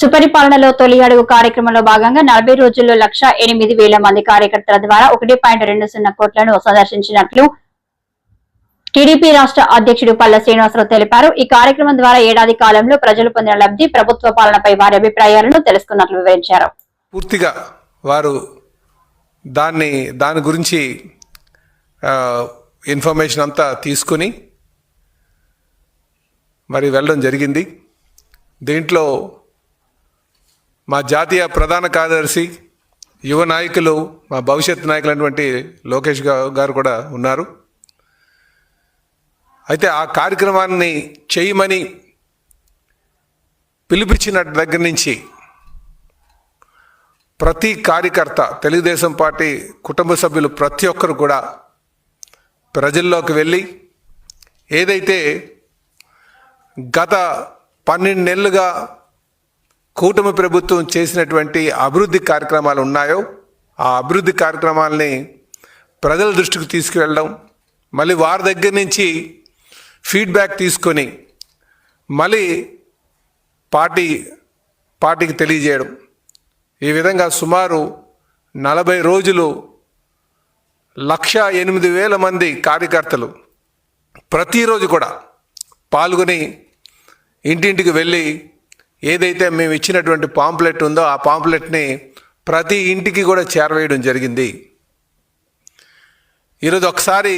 సుపరిపాలనలో తొలి అడుగు కార్యక్రమంలో భాగంగా నలభై రోజుల్లో లక్ష ఎనిమిది వేల మంది కార్యకర్తల ద్వారా ఒకటి పాయింట్ రెండు సున్నా కోట్లను సందర్శించినట్లు టీడీపీ రాష్ట్ర అధ్యక్షుడు పల్ల శ్రీనివాసరావు తెలిపారు. ఈ కార్యక్రమం ద్వారా ఏడాది కాలంలో ప్రజలు పొందిన లబ్ధి ప్రభుత్వ పాలనపై వారి అభిప్రాయాలను తెలుసుకున్నట్లు వివరించారు. పూర్తిగా వారు దాన్ని దాని గురించి ఇన్ఫర్మేషన్ అంతా తీసుకుని మరి వెళ్ళడం జరిగింది. దీంట్లో మా జాతీయ ప్రధాన కార్యదర్శి యువ నాయకులు మా భవిష్యత్ నాయకులైనటువంటి లోకేష్ గారు కూడా ఉన్నారు. అయితే ఆ కార్యక్రమాన్ని చేయమని పిలిపించిన దగ్గర నుంచి ప్రతి కార్యకర్త తెలుగుదేశం పార్టీ కుటుంబ సభ్యులు ప్రతి ఒక్కరు కూడా ప్రజల్లోకి వెళ్ళి ఏదైతే గత పన్నెండు నెలలుగా కూటమి ప్రభుత్వం చేసినటువంటి అభివృద్ధి కార్యక్రమాలు ఉన్నాయో ఆ అభివృద్ధి కార్యక్రమాలని ప్రజల దృష్టికి తీసుకువెళ్ళడం మళ్ళీ వారి దగ్గర నుంచి ఫీడ్బ్యాక్ తీసుకొని మళ్ళీ పార్టీ పార్టీకి తెలియజేయడం. ఈ విధంగా సుమారు నలభై రోజులు లక్ష ఎనిమిది వేల మంది కార్యకర్తలు ప్రతిరోజు కూడా పాల్గొని ఇంటింటికి వెళ్ళి ఏదైతే మేము ఇచ్చినటువంటి పాంప్లెట్ ఉందో ఆ పాంప్లెట్ని ప్రతి ఇంటికి కూడా చేరవేయడం జరిగింది. ఈరోజు ఒకసారి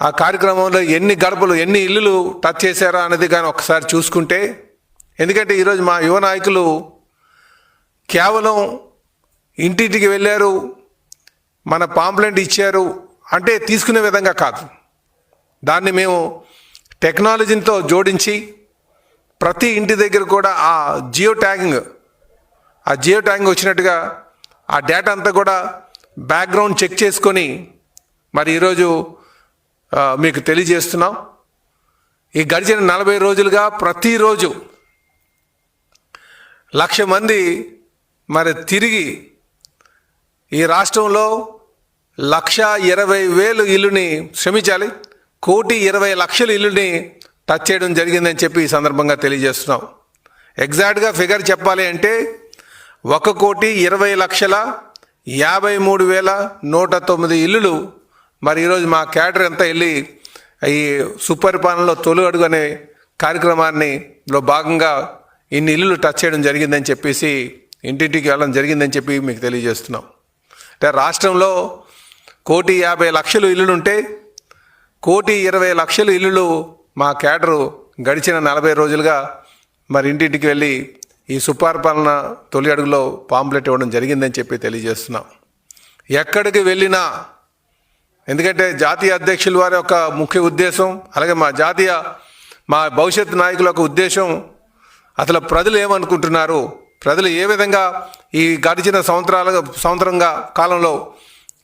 ఆ కార్యక్రమంలో ఎన్ని గడపలు ఎన్ని ఇల్లులు టచ్ చేశారా అనేది కానీ ఒకసారి చూసుకుంటే ఎందుకంటే ఈరోజు మా యువ నాయకులు కేవలం ఇంటింటికి వెళ్ళారు మన పాంప్లెంట్ ఇచ్చారు అంటే తీసుకునే విధంగా కాదు. దాన్ని మేము టెక్నాలజీతో జోడించి ప్రతి ఇంటి దగ్గర కూడా ఆ జియో ట్యాగింగ్ ఆ జియో ట్యాగింగ్ వచ్చినట్టుగా ఆ డేటా అంతా కూడా బ్యాక్గ్రౌండ్ చెక్ చేసుకొని మరి ఈరోజు మీకు తెలియజేస్తున్నాం. ఈ గడిచిన నలభై రోజులుగా ప్రతిరోజు లక్ష మంది మరి తిరిగి ఈ రాష్ట్రంలో లక్ష ఇరవై వేలు ఇల్లుని శ్రమించాలి. కోటి ఇరవై లక్షల ఇల్లుని టచ్ చేయడం జరిగిందని చెప్పి ఈ సందర్భంగా తెలియజేస్తున్నాం. ఎగ్జాక్ట్గా ఫిగర్ చెప్పాలి అంటే ఒక కోటి ఇరవై లక్షల యాభై మూడు వేల నూట తొమ్మిది ఇల్లులు. మరి ఈరోజు మా క్యాడర్ అంతా వెళ్ళి ఈ సుపరిపాలనలో తొలి అడుగు అనే కార్యక్రమాన్ని లో భాగంగా ఇన్ని ఇల్లులు టచ్ చేయడం జరిగిందని చెప్పేసి ఇంటింటికి వెళ్ళడం జరిగిందని చెప్పి మీకు తెలియజేస్తున్నాం. అంటే రాష్ట్రంలో కోటి యాభై లక్షలు ఇల్లులు ఉంటే కోటి ఇరవై లక్షలు ఇల్లులు మా క్యాడరు గడిచిన నలభై రోజులుగా మరి ఇంటింటికి వెళ్ళి ఈ సుపరిపాలన తొలి అడుగులో పాంప్లెట్ ఇవ్వడం జరిగిందని చెప్పి తెలియజేస్తున్నాం. ఎక్కడికి వెళ్ళినా ఎందుకంటే జాతీయ అధ్యక్షుల వారి యొక్క ముఖ్య ఉద్దేశం అలాగే మా జాతీయ మా భవిష్యత్ నాయకుల యొక్క ఉద్దేశం అసలు ప్రజలు ఏమనుకుంటున్నారు ప్రజలు ఏ విధంగా ఈ గడిచిన సంవత్సరాల సంవత్సరంగా కాలంలో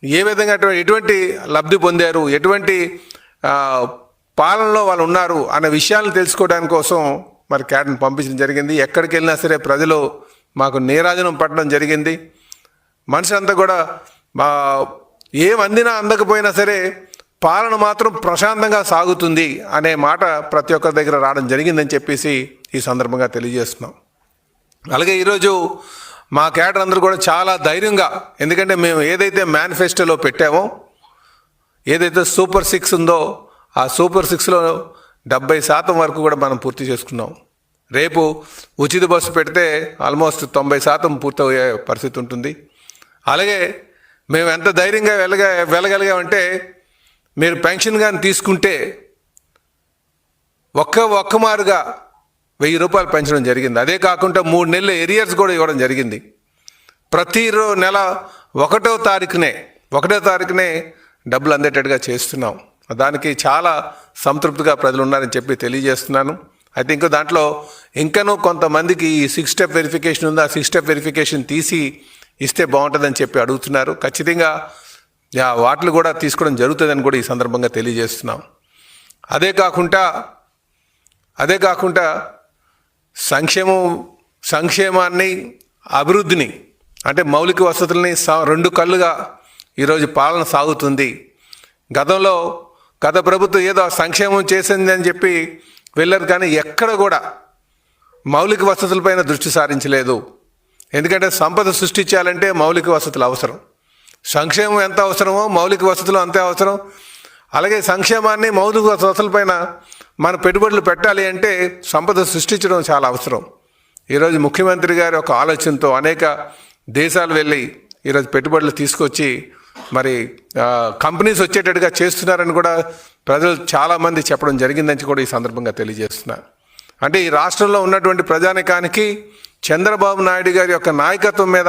ఏ విధంగా ఎటువంటి లబ్ధి పొందారు ఎటువంటి పాలనలో వాళ్ళు ఉన్నారు అనే విషయాలను తెలుసుకోవడానికి కోసం మరి క్యాడర్ని పంపించడం జరిగింది. ఎక్కడికి వెళ్ళినా సరే ప్రజలు మాకు నీరాజనం పట్టడం జరిగింది. మనిషి అంతా కూడా మా ఏం అందినా అందకపోయినా సరే పాలన మాత్రం ప్రశాంతంగా సాగుతుంది అనే మాట ప్రతి ఒక్కరి దగ్గర రావడం జరిగిందని చెప్పేసి ఈ సందర్భంగా తెలియజేస్తున్నాం. అలాగే ఈరోజు మా క్యాడర్ అందరూ కూడా చాలా ధైర్యంగా ఎందుకంటే మేము ఏదైతే మేనిఫెస్టోలో పెట్టామో ఏదైతే సూపర్ సిక్స్ ఉందో ఆ సూపర్ సిక్స్లో డెబ్బై శాతం వరకు కూడా మనం పూర్తి చేసుకున్నాం. రేపు ఉచిత బస్సు పెడితే ఆల్మోస్ట్ తొంభై శాతం పూర్తయ్యే పరిస్థితి ఉంటుంది. అలాగే మేము ఎంత ధైర్యంగా వెళ్ళగా వెళ్ళగలిగామంటే మీరు పెన్షన్ కానీ తీసుకుంటే ఒక్క ఒక్క మారుగా వెయ్యి రూపాయలు పెంచడం జరిగింది. అదే కాకుండా మూడు నెలల ఎరియర్స్ కూడా ఇవ్వడం జరిగింది. ప్రతిరో నెల ఒకటో తారీఖునే ఒకటో తారీఖునే డబ్బులు అందేటట్టుగా చేస్తున్నాం. దానికి చాలా సంతృప్తిగా ప్రజలు ఉన్నారని చెప్పి తెలియజేస్తున్నాను. అయితే ఇంకో దాంట్లో ఇంకనూ కొంతమందికి ఈ సిక్స్ స్టెప్ వెరిఫికేషన్ ఉందా? సిక్స్ స్టెప్ వెరిఫికేషన్ తీసి ఇస్తే బాగుంటుందని చెప్పి అడుగుతున్నారు. ఖచ్చితంగా యా, కూడా తీసుకోవడం జరుగుతుందని కూడా ఈ సందర్భంగా తెలియజేస్తున్నాం. అదే కాకుండా అదే కాకుండా సంక్షేమం సంక్షేమాన్ని అభివృద్ధిని అంటే మౌలిక వసతుల్ని స- రెండు కళ్ళుగా ఈరోజు పాలన సాగుతుంది. గతంలో గత ప్రభుత్వం ఏదో సంక్షేమం చేసింది అని చెప్పి వెళ్ళారు కానీ ఎక్కడ కూడా మౌలిక వసతులపైన దృష్టి సారించలేదు. ఎందుకంటే సంపద సృష్టించాలంటే మౌలిక వసతులు అవసరం. సంక్షేమం ఎంత అవసరమో మౌలిక వసతులు అంతే అవసరం. అలాగే సంక్షేమాన్ని మౌలిక వసతులపైన మన పెట్టుబడులు పెట్టాలి అంటే సంపద సృష్టించడం చాలా అవసరం. ఈరోజు ముఖ్యమంత్రి గారి ఒక ఆలోచనతో అనేక దేశాలు వెళ్ళి ఈరోజు పెట్టుబడులు తీసుకొచ్చి మరి కంపెనీస్ వచ్చేటట్టుగా చేస్తున్నారని కూడా ప్రజలు చాలామంది చెప్పడం జరిగిందని కూడా ఈ సందర్భంగా తెలియజేస్తున్నా. అంటే ఈ రాష్ట్రంలో ఉన్నటువంటి ప్రజానికానికి చంద్రబాబు నాయుడు గారి యొక్క నాయకత్వం మీద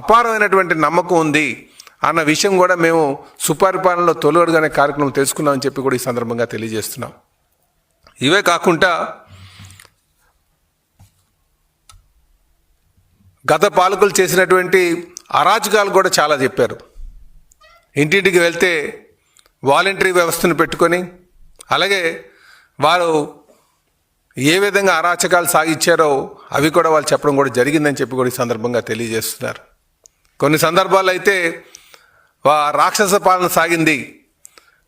అపారమైనటువంటి నమ్మకం ఉంది అన్న విషయం కూడా మేము సుపరిపాలనలో తొలగడుగానే కార్యక్రమం తెలుసుకున్నామని చెప్పి కూడా ఈ సందర్భంగా తెలియజేస్తున్నాం. ఇవే కాకుండా గత పాలకులు చేసినటువంటి అరాచకాలు కూడా చాలా చెప్పారు. ఇంటింటికి వెళ్తే వాలంటరీ వ్యవస్థను పెట్టుకొని అలాగే వారు ఏ విధంగా అరాచకాలు సాగిచ్చారో అవి కూడా వాళ్ళు చెప్పడం కూడా జరిగిందని చెప్పి కూడా ఈ సందర్భంగా తెలియజేస్తున్నారు. కొన్ని సందర్భాల్లో అయితే వా రాక్షస పాలన సాగింది.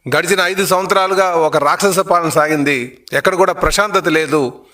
గడిచిన ఐదు సంవత్సరాలుగా ఒక రాక్షస పాలన సాగింది. ఎక్కడ కూడా ప్రశాంతత లేదు.